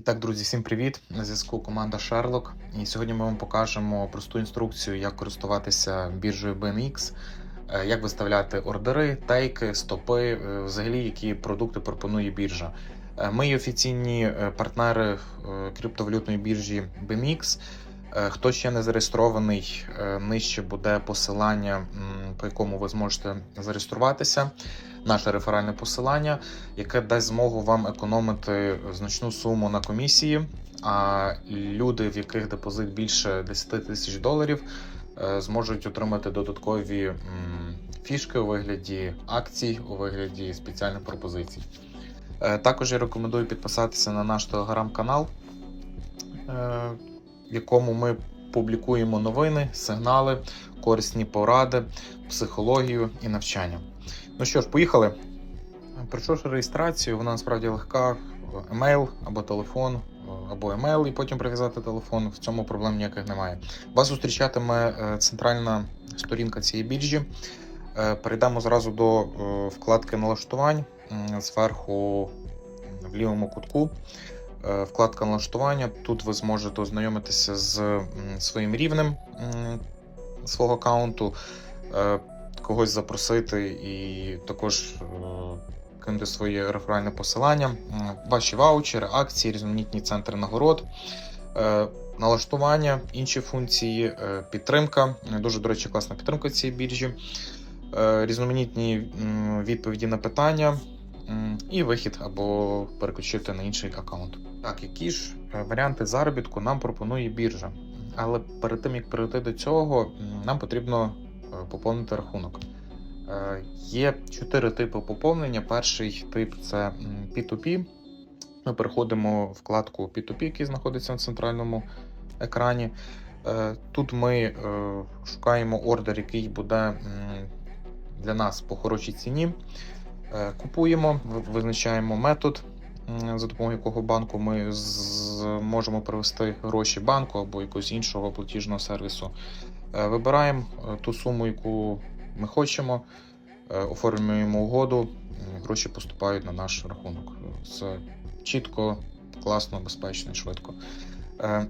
І так, друзі, всім привіт! На зв'язку команда Sherlock. І сьогодні ми вам покажемо просту інструкцію, як користуватися біржею BNX, е, як виставляти ордери, тейки, стопи, е, взагалі які продукти пропонує біржа. Е, Ми є офіційні партнери криптовалютної біржі BMX. Е, Хто ще не зареєстрований, е, нижче буде посилання, по якому ви зможете зареєструватися. Наше реферальне посилання, яке дасть змогу вам економити значну суму на комісії. А люди, в яких депозит більше 10 тисяч доларів, е, зможуть отримати додаткові фішки у вигляді акцій, у вигляді спеціальних пропозицій. Також я рекомендую підписатися на наш телеграм-канал, в якому ми публікуємо новини, сигнали, корисні поради, психологію і навчання. Ну що ж, поїхали. Пройшовши реєстрацію, вона насправді легка. Емейл або телефон, або емейл, і потім прив'язати телефон. В цьому проблем ніяких немає. Вас зустрічатиме е, центральна сторінка цієї біржі. Е, Перейдемо зразу до е, вкладки налаштувань зверху в лівому кутку. Е, Вкладка налаштування. Тут ви зможете ознайомитися з своїм рівнем свого аккаунту, е, когось запросити і також е, кинути своє реферальне посилання, ваші ваучери, акції, різноманітні центри нагород. Налаштування, інші функції, підтримка. Дуже, до речі, класна підтримка цієї біржі, різноманітні відповіді на питання і вихід або переключити на інший аккаунт. Так, які ж е, варіанти заробітку нам пропонує біржа? Але перед тим як перейти до цього, нам потрібно е, поповнити рахунок. Е, Є чотири типи поповнення. Перший тип це P2P. Ми переходимо в вкладку P2P, який знаходиться на центральному екрані. Тут ми шукаємо ордер, який буде для нас по хорошій ціні. Купуємо, визначаємо метод, за допомогою якого банку ми зможемо привести гроші банку або якогось іншого платіжного сервісу. Е, Вибираємо е, ту суму, яку ми хочемо, е, оформлюємо угоду, гроші поступають на наш рахунок. Це чітко, класно, безпечно і швидко.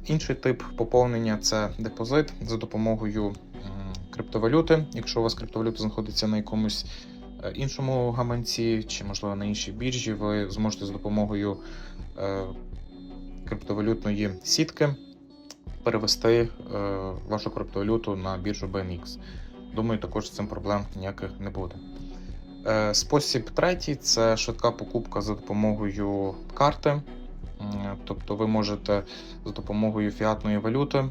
Інший тип поповнення це депозит за допомогою криптовалюти. Якщо у вас криптовалюта знаходиться на якомусь іншому гаманці чи, можливо, на іншій біржі, ви зможете за допомогою е, криптовалютної сітки перевести е, вашу криптовалюту на біржу BNX. Думаю, також з цим проблем ніяких не буде. Е, Спосіб третій це швидка покупка за допомогою карти. Тобто ви можете за допомогою фіатної валюти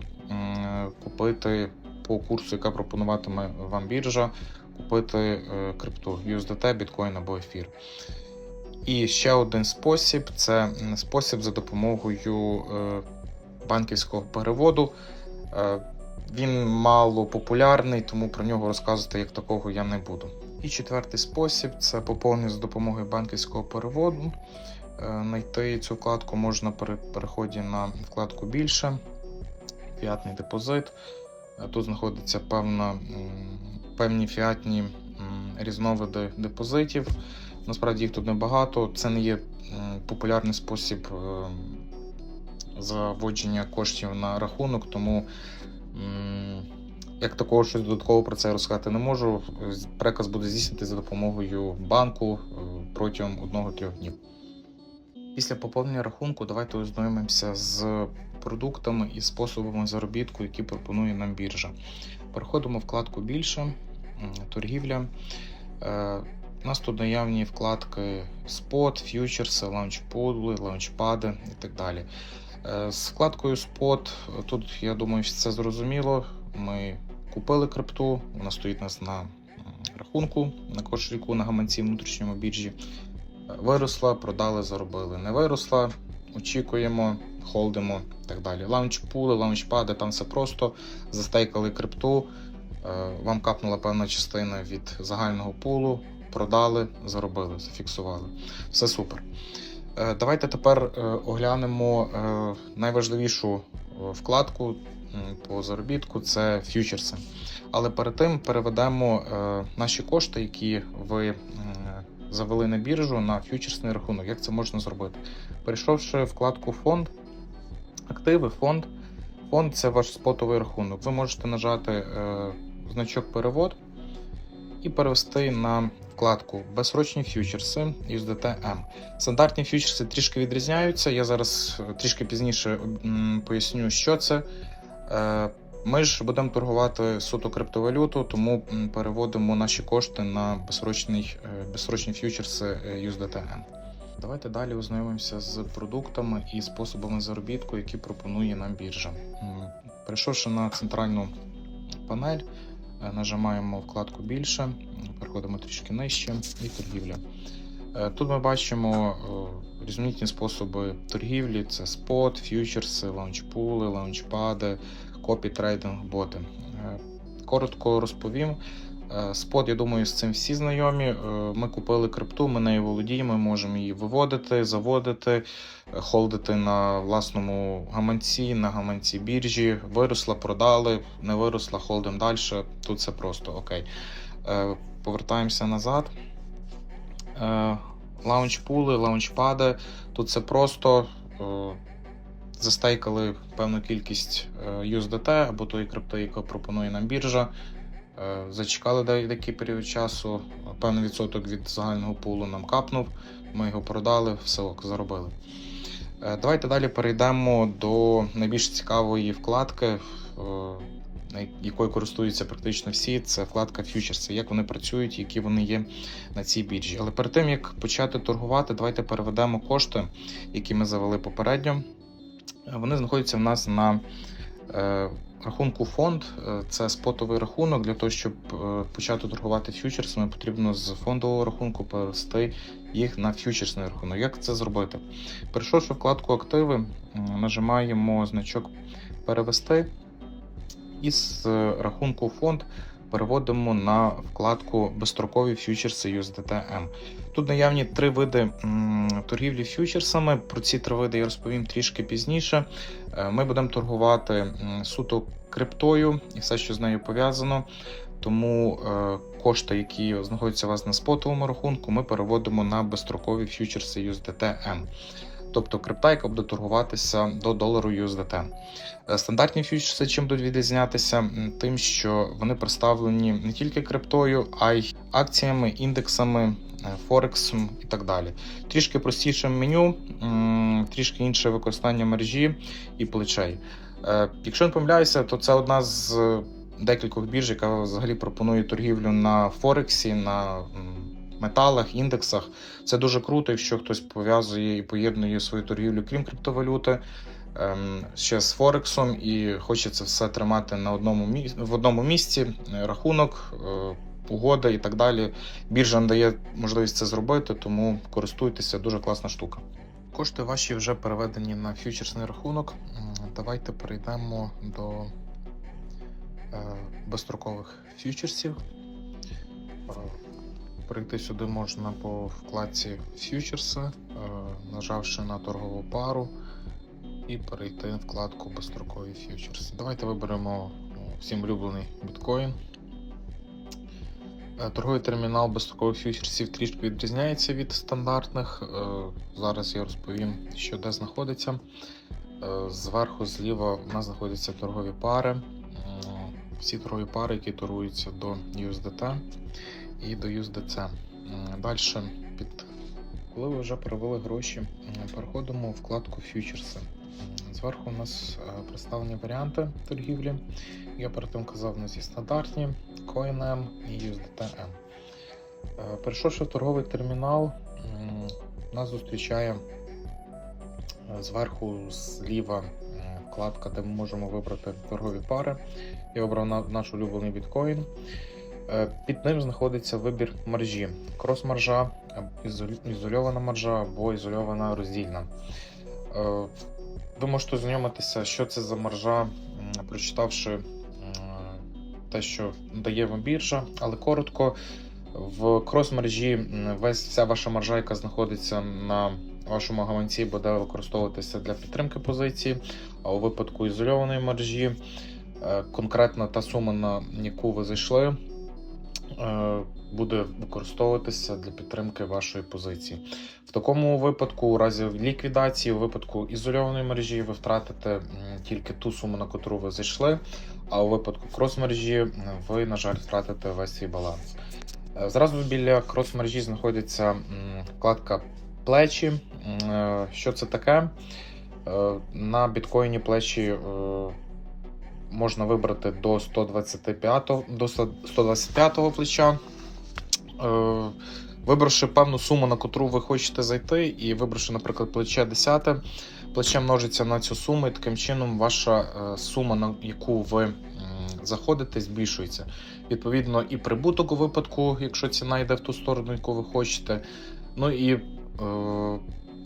купити по курсу, яка пропонуватиме вам біржа, купити е, крипту USDT, біткоін або ефір. І ще один спосіб це спосіб за допомогою е, банківського переводу. Е, Він мало популярний, тому про нього розказувати як такого я не буду. І четвертий спосіб це поповнення за допомогою банківського переводу. Знайти цю вкладку можна при переході на вкладку більше, фіатний депозит. Тут знаходиться певна, певні фіатні різновиди депозитів. Насправді їх тут небагато. Це не є популярний спосіб е, заводження коштів на рахунок, тому як такого щось додатково про це розказати не можу. Переказ буде здійснити за допомогою банку е, протягом 1-3 днів. Після поповнення рахунку давайте ознайомимося з продуктами і способами заробітку, які пропонує нам біржа. Переходимо в вкладку більше, торгівля. Е, У нас тут наявні вкладки Spot, фьючерси, лаунчпули, лаунчпади і так далі. Е, З вкладкою Spot, тут я думаю, все зрозуміло. Ми купили крипту, вона стоїть у нас на рахунку, на кошельку, на гаманці внутрішньому біржі. Виросла, продали, заробили. Не виросла, очікуємо, холдимо і так далі. Лаунчпули, лаунчпади, там все просто. Застейкали крипту, е, вам капнула певна частина від загального пулу, продали, заробили, зафіксували. Все супер. Е, Давайте тепер е, оглянемо найважливішу вкладку по заробітку це фьючерси. Але перед тим переведемо наші кошти, які ви завели на біржу на фьючерсний рахунок. Як це можна зробити? Перейшовши вкладку фонд, активи, фонд. Фонд це ваш спотовий рахунок. Ви можете нажати е, значок перевод і перевести на вкладку безсрочні фьючерси USDT-M. Стандартні фьючерси трішки відрізняються. Я зараз е, трішки пізніше поясню, що це. Е, Ми ж будемо торгувати суто криптовалюту, тому переводимо наші кошти на е, безсрочні фьючерси е, USDT-M. Давайте далі ознайомимося з продуктами і способами заробітку, які пропонує нам біржа. Перейшовши на центральну панель, е, нажимаємо вкладку більше, переходимо трішки нижче і торгівля. Е, Тут ми бачимо е, різноманітні способи торгівлі: це спот, фьючерси, лаунчпули, лаунчпади, копі трейдинг, боти. Е, Коротко розповім. Е, Спот, я думаю, з цим всі знайомі. Е, Ми купили крипту, ми нею володіємо, можемо її виводити, заводити, холдити на власному гаманці, на гаманці біржі. Виросла, продали, не виросла, холдимо далі. Тут все просто окей. Повертаємося назад. Лаунчпули, лаунчпади. Тут все просто. Застейкали певну кількість е, USDT або тої крипти, яку пропонує нам біржа. Е, Зачекали деякий період часу, певний відсоток від загального пулу нам капнув. Ми його продали, все ок, заробили. Е, Давайте далі перейдемо до найбільш цікавої вкладки, якою користуються практично всі. Це вкладка фьючерси, як вони працюють, які вони є на цій біржі. Але перед тим як почати торгувати, давайте переведемо кошти, які ми завели попередньо. Вони знаходяться в нас на е, рахунку фонд. Е, Це спотовий рахунок. Для того, щоб е, почати торгувати фьючерсами, потрібно з фондового рахунку перевести їх на фьючерсний рахунок. Як це зробити? Перейшовши вкладку активи, нажимаємо значок перевести і з рахунку фонд переводимо на вкладку безстрокові фьючерси USDT-M. Тут наявні три види торгівлі фьючерсами. Про ці три види я розповім трішки пізніше. Е, Ми будемо торгувати суто криптою і все, що з нею пов'язано. Тому е, кошти, які знаходяться у вас на спотовому рахунку, ми переводимо на безстрокові фьючерси USDT-M. Тобто крипта, яка буде торгуватися до долару USDT. Е, Стандартні фьючерси чим будуть відрізнятися? Тим, що вони представлені не тільки криптою, а й акціями, індексами, е, Форексом і так далі. Трішки простіше меню, трішки інше використання мережі і плечей. Е, Якщо не помиляюся, то це одна з декількох бірж, яка взагалі пропонує торгівлю на Форексі, на металах, індексах. Це дуже круто, якщо хтось пов'язує і поєднує свою торгівлю, крім криптовалюти. ем, Ще з Форексом і хоче це все тримати на одному в одному місці. е, Рахунок, е, угода і так далі. Біржа надає можливість це зробити, тому користуйтеся, дуже класна штука. Кошти ваші вже переведені на фьючерсний рахунок. Давайте перейдемо до е, безстрокових фьючерсів. Перейти сюди можна по вкладці фьючерси, е, нажавши на торгову пару і перейти в вкладку безстрокові фьючерси. Давайте виберемо ну, всім улюблений біткоін. Е, Торговий термінал безстрокових фьючерсів трішки відрізняється від стандартних. Е, Зараз я розповім, що де знаходиться. Зверху, зліва у нас знаходяться торгові пари. Всі торгові пари, які торгуються до USDT і до USDC. Далі, під... коли ви вже перевели гроші, переходимо в вкладку фьючерси. Зверху у нас е, представлені варіанти торгівлі. Я перед тим казав, у нас є стандартні, CoinM і USDT-M. Е, Перейшовши в торговий термінал, нас зустрічає е, зверху зліва вкладка, де ми можемо вибрати торгові пари. Я обрав наш улюблений біткоін. Е, Під ним знаходиться вибір маржі: крос-маржа, ізольована маржа або ізольована роздільна. Е, Ви можете ознайомитися, що це за маржа, прочитавши те, що дає вам біржа, але коротко. В крос-мережі вся ваша маржа, яка знаходиться на вашому гаманці, буде використовуватися для підтримки позиції. А у випадку ізольованої мережі, е, конкретно та сума, на яку ви зайшли, буде використовуватися для підтримки вашої позиції. В такому випадку, у разі ліквідації, у випадку ізольованої мережі, ви втратите тільки ту суму, на котру ви зайшли, а у випадку крос-мережі ви, на жаль, втратите весь свій баланс. Е, Зразу біля крос-мережі знаходиться вкладка плечі. Е, Що це таке? Е, На біткоїні плечі е, можна вибрати до 125 до 125 плеча. Е, Вибравши певну суму, на котру ви хочете зайти, і вибравши, наприклад, плече 10, плече множиться на цю суму, і таким чином ваша е, сума, на яку ви заходите, збільшується. Відповідно, і прибуток у випадку, якщо ціна йде в ту сторону, яку ви хочете. Ну і е,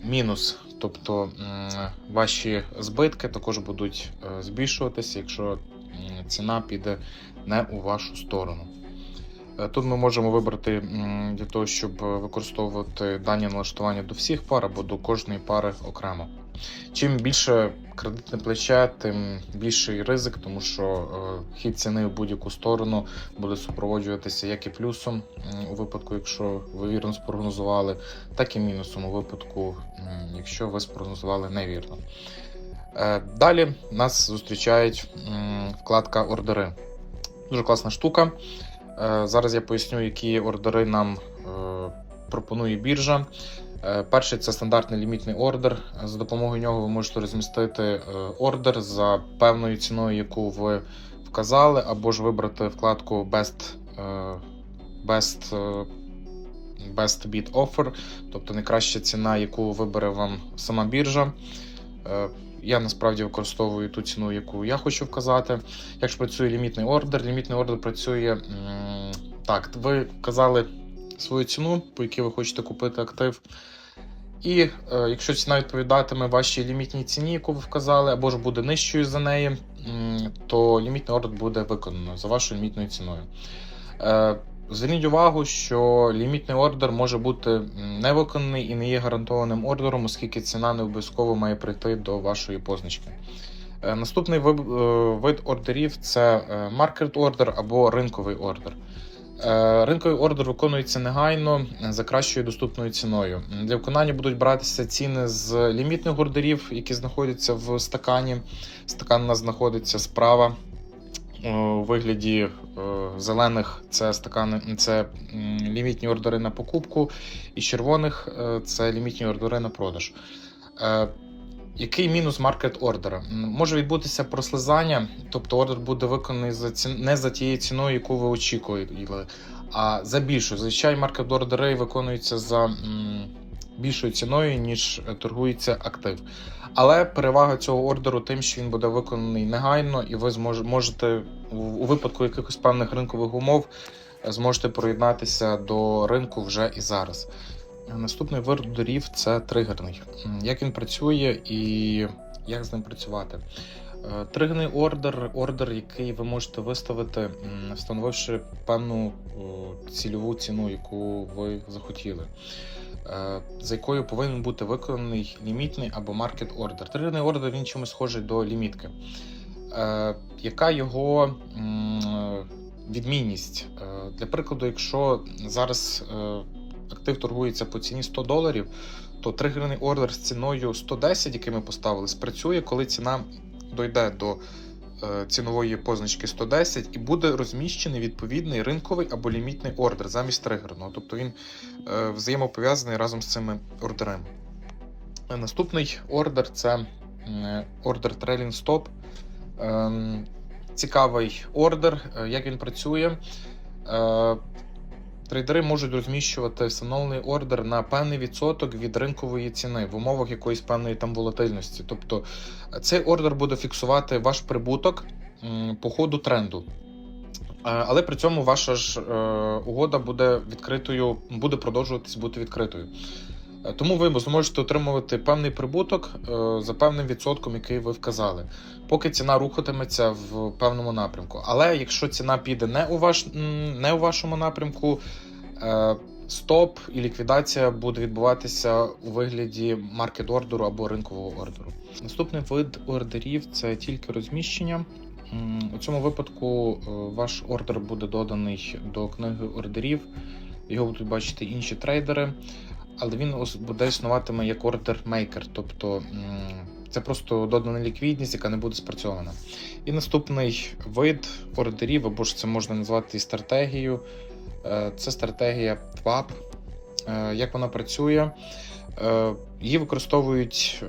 мінус, тобто ваші збитки також будуть е, збільшуватися, якщо ціна піде не у вашу сторону. Е, Тут ми можемо вибрати для того, щоб використовувати дані налаштування до всіх пар або до кожної пари окремо. Чим більше кредитне плече, тим більший ризик, тому що е, хід ціни в будь-яку сторону буде супроводжуватися як і плюсом у випадку, якщо ви вірно спрогнозували, так і мінусом у випадку, якщо ви спрогнозували невірно. Е, Далі нас зустрічають вкладка ордери. Дуже класна штука. Е, Зараз я поясню, які ордери нам пропонує біржа. Е, Перший це стандартний лімітний ордер. За допомогою нього ви можете розмістити е, ордер за певною ціною, яку ви вказали, або ж вибрати вкладку Best, е, Best, Best Bid Offer, тобто найкраща ціна, яку вибере вам сама біржа. Я насправді використовую ту ціну, яку я хочу вказати. Як ж працює лімітний ордер? Лімітний ордер працює так. Ви вказали свою ціну, по якій ви хочете купити актив. І е, якщо ціна відповідатиме вашій лімітній ціні, яку ви вказали, або ж буде нижчою за неї, то лімітний ордер буде виконано за вашою лімітною ціною. Е, Зверніть увагу, що лімітний ордер може бути не виконаний і не є гарантованим ордером, оскільки ціна не обов'язково має прийти до вашої позначки. Е, Наступний вид ордерів це market order або ринковий ордер. Е, Ринковий ордер виконується негайно за кращою доступною ціною. Для виконання будуть братися ціни з лімітних ордерів, які знаходяться в стакані. Стакан у нас знаходиться справа. Е, У вигляді е, зелених це стакани, це лімітні ордери на покупку, і червоних це лімітні ордери на продаж. Який мінус маркет ордера? Може відбутися прослизання, тобто ордер буде виконаний за ці... не за тією ціною, яку ви очікували, а за більшою. Зазвичай маркет ордери виконуються за м, більшою ціною, ніж е, торгується актив. Але перевага цього ордеру тим, що він буде виконаний негайно, і ви змож... можете у у випадку якихось певних ринкових умов е, зможете приєднатися до ринку вже і зараз. Наступний вид ордерів це тригерний. Як він працює і як з ним працювати? Е, Тригерний ордер ордер, який ви можете виставити, встановивши певну цільову ціну, яку ви захотіли. е, За якою повинен бути виконаний лімітний або маркет ордер. Тригерний ордер він чимось схожий до лімітки. Е, Яка його відмінність? Для прикладу, якщо зараз актив торгується по ціні 100 доларів, то тригерний ордер з ціною 110, який ми поставили, спрацює, коли ціна дойде до е, цінової позначки 110 і буде розміщений відповідний ринковий або лімітний ордер замість тригерного. Тобто він е, взаємопов'язаний разом з цими ордерами. Е, Наступний ордер це ордер Trailing Stop. Ем, Цікавий ордер, як він працює. Трейдери можуть розміщувати встановлений ордер на певний відсоток від ринкової ціни в умовах якоїсь певної там волатильності. Тобто е, цей ордер буде фіксувати ваш прибуток по ходу тренду. Е, Але при цьому ваша ж е, угода буде відкритою, буде продовжуватись бути відкритою. Е, Тому ви зможете отримувати певний прибуток е, за певним відсотком, який ви вказали, поки ціна рухатиметься в певному напрямку. Але якщо ціна піде не у ваш не у вашому напрямку, е, стоп і ліквідація буде відбуватися у вигляді маркет ордеру або ринкового ордеру. Наступний вид ордерів це тільки розміщення. У цьому випадку ваш ордер буде доданий до книги ордерів. Його будуть бачити інші трейдери, але він буде існуватиме як ордер мейкер, тобто це просто додана ліквідність, яка не буде спрацьована. І наступний вид ордерів, або ж це можна назвати і стратегією. е, Це стратегія TWAP. Е, Як вона працює? Е, Її використовують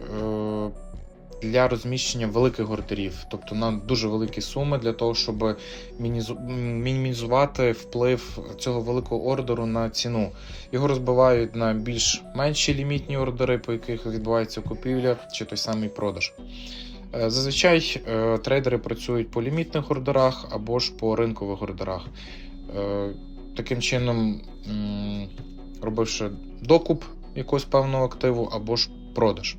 для розміщення великих ордерів, тобто на дуже великі суми, для того, щоб мінімізувати вплив цього великого ордеру на ціну. Його розбивають на більш менші лімітні ордери, по яких відбувається купівля чи той самий продаж. Е, Зазвичай е, трейдери працюють по лімітних ордерах або ж по ринкових ордерах. Е, Таким чином, робивши докуп якогось певного активу або ж продаж.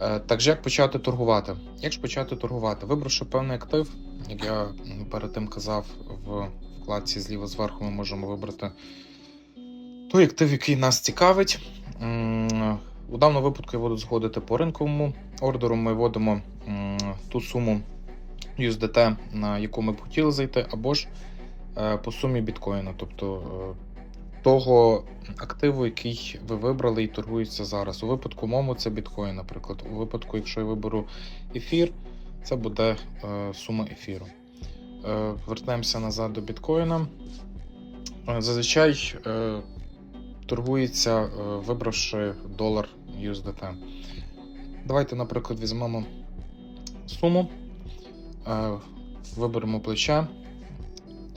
Е, Так же, як почати торгувати? Як ж почати торгувати? Вибравши певний актив, як я перед тим казав, в вкладці зліва зверху ми можемо вибрати той актив, який нас цікавить. У даному випадку я буду зходити по ринковому ордеру. Ми вводимо ту суму USDT, на яку ми б хотіли зайти, або ж е, по сумі біткоїна, тобто е, того активу, який ви вибрали і торгується зараз. У випадку мому це біткоін, наприклад. У випадку, якщо я виберу ефір, це буде е, сума ефіру. Е, Вертаємося назад до біткоїна. Е, Зазвичай е, торгується, е, вибравши долар USDT. Давайте, наприклад, візьмемо суму, е, виберемо плече.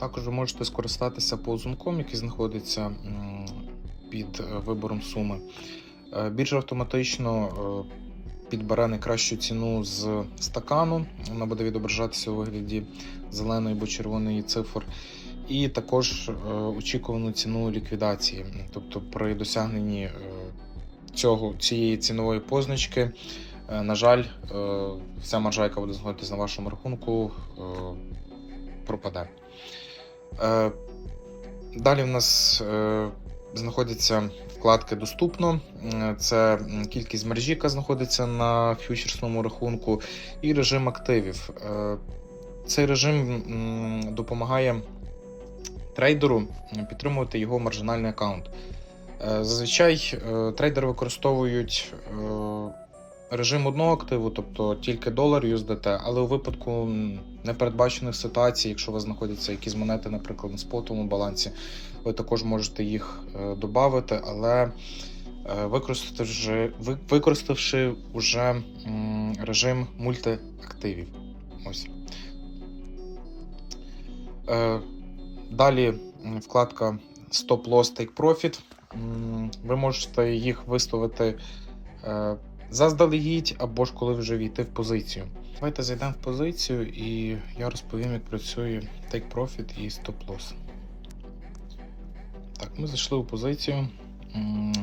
Також ви можете скористатися ползунком, який знаходиться під е, вибором суми. Е, Біржа автоматично е, підбере найкращу ціну з стакану. Вона буде відображатися у вигляді зеленої або червоної цифр. І також очікувану ціну ліквідації. Тобто при досягненні цього, цієї цінової позначки, на жаль, вся маржа, яка буде знаходитися на вашому рахунку, пропаде. Е, Далі в нас е, знаходяться вкладки доступно. Е, Це кількість мережі, яка знаходиться на фьючерсному рахунку, і режим активів. Цей режим допомагає трейдеру підтримувати його маржинальний аккаунт. Зазвичай трейдери використовують режим одного активу, тобто тільки долар USDT, але у випадку непередбачених ситуацій, якщо у вас знаходяться якісь монети, наприклад, на спотовому балансі, ви також можете їх е, додати, але е, використавши, ви- використавши вже режим мультиактивів. Ось. Е, Далі вкладка Stop Loss Take Profit. Ви можете їх виставити заздалегідь або ж коли вже війти в позицію. Давайте зайдемо в позицію і я розповім, як працює Take Profit і Stop Loss. Так, ми зайшли у позицію.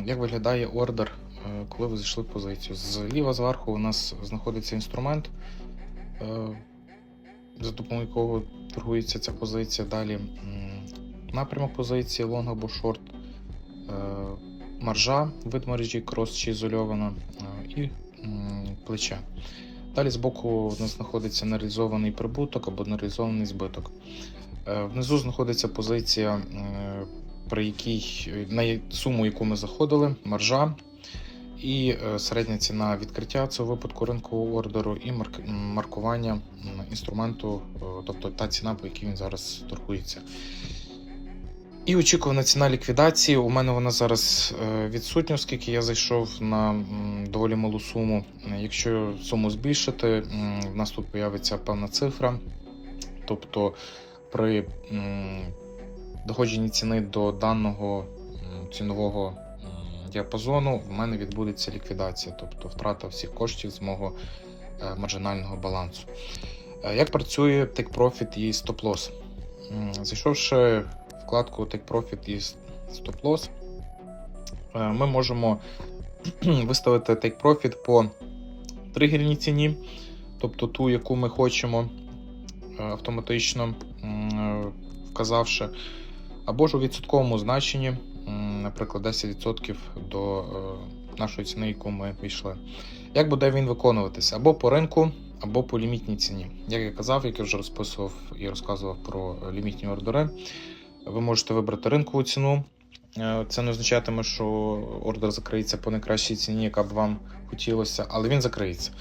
Як виглядає ордер, е, коли ви зайшли в позицію? Зліва зверху у нас знаходиться інструмент, е, за допомогою якого торгується ця позиція. Далі напрямок позиції, лонг або шорт, е, маржа, вид мережі, крос чи ізольована, е, і плече. Далі збоку у нас знаходиться нереалізований прибуток або нереалізований збиток. Е, Внизу знаходиться позиція, е, при якій на суму, яку ми заходили, маржа. І середня ціна відкриття цього випадку ринкового ордеру і маркування інструменту, тобто та ціна, по якій він зараз торгується. І очікувана ціна ліквідації. У мене вона зараз е, відсутня, оскільки я зайшов на доволі малу суму. Якщо суму збільшити, в нас тут появиться певна цифра. Тобто при доходженні ціни до даного цінового діапазону в мене відбудеться ліквідація, тобто втрата всіх коштів з мого е, маржинального балансу. Е, Як працює Take Profit і Loss? Зайшовши вкладку Take Profit і Stop Loss, е, ми можемо виставити Take Profit по тригерній ціні, тобто ту, яку ми хочемо е, автоматично е, вказавши, або ж у відсотковому значенні, наприклад, 10% до нашої ціни, яку ми війшли. Як буде він виконуватися? Або по ринку, або по лімітній ціні. Як я казав, як я вже розписував і розказував про лімітні ордери, ви можете вибрати ринкову ціну. Е, Це не означатиме, що ордер закриється по найкращій ціні, яка б вам хотілося, але він закриється.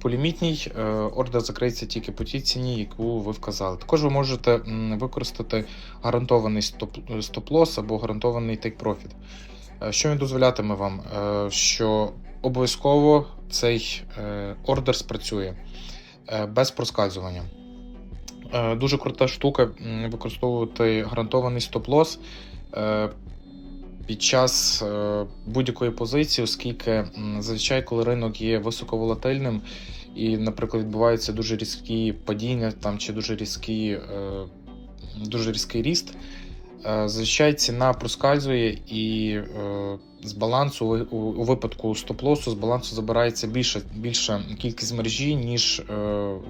По лімітній е, ордер закриється тільки по тій ціні, яку ви вказали. Також ви можете використати гарантований стоп- стоп-лосс або гарантований. Е, Що він дозволятиме вам? Е, Що обов'язково цей ордер спрацює без проскальзування. Е, Дуже крута штука використовувати гарантований стоп-лосс е, під час е, будь-якої позиції, оскільки зазвичай, коли ринок є високоволатильним і, наприклад, відбуваються дуже різкі падіння там, чи дуже різкі, дуже різкий ріст, зазвичай ціна проскальзує і е, з балансу у, випадку стоп-лосу з балансу забирається більша, більша кількість мережі, ніж е,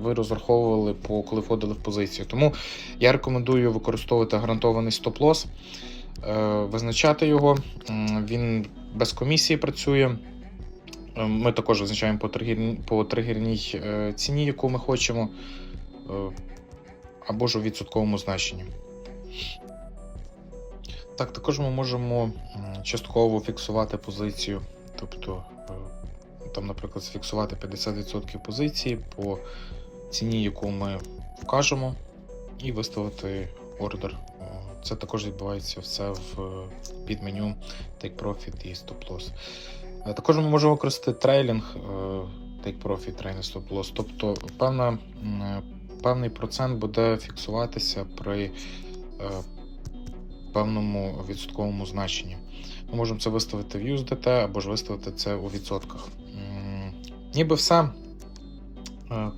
ви розраховували, по, коли входили в позицію. Тому я рекомендую використовувати гарантований стоп-лосс, е, визначати його. Він без комісії працює. Е, Ми також визначаємо по тригерній, по тригерній е, ціні, яку ми хочемо, е, або ж у відсотковому значенні. Так, також ми можемо частково фіксувати позицію, тобто, е, там, наприклад, зафіксувати 50% позиції по ціні, яку ми вкажемо, і виставити ордер. Е, Це також відбувається все в е, підменю Take Profit і Stop Loss. Також ми можемо використати трейлінг Take Profit, трейлінг Stop Loss. Тобто певна, певний процент буде фіксуватися при певному відсотковому значенні. Ми можемо це виставити в USDT або ж виставити це у відсотках. Ніби все. Е,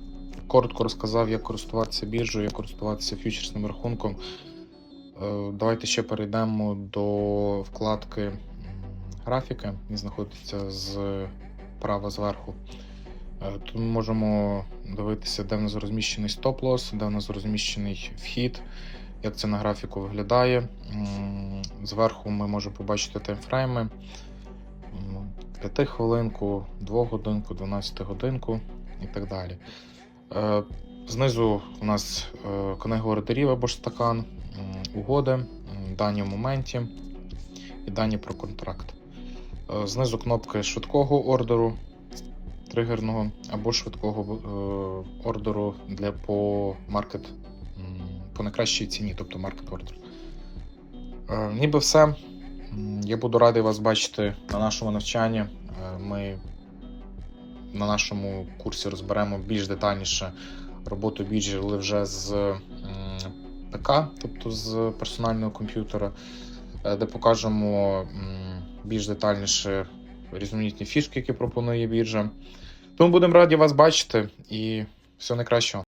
Коротко розказав, як користуватися біржею, як користуватися фьючерсним рахунком. Е, Давайте ще перейдемо до вкладки графіки. Він знаходиться з права зверху. Е, Тут ми можемо дивитися, де в нас розміщений стоп-лосс, де в нас розміщений вхід, як це на графіку виглядає. Зверху ми можемо побачити таймфрейми. 5 хвилинку, 2 годинку, 12 годинку і так далі. Е, Знизу у нас е, книга ордерів або ж стакан, угоди, дані в моменті і дані про контракт. Е, Знизу кнопки швидкого ордеру тригерного або швидкого ордеру для по маркет по найкращій ціні, тобто маркет ордер. Е, Ніби все. Я буду радий вас бачити на нашому навчанні. Е, Ми на нашому курсі розберемо більш детальніше роботу біржі, але вже з ПК, тобто з персонального комп'ютера, е, де покажемо більш детальніше різноманітні фішки, які пропонує біржа. Тому будемо раді вас бачити і всього найкращого.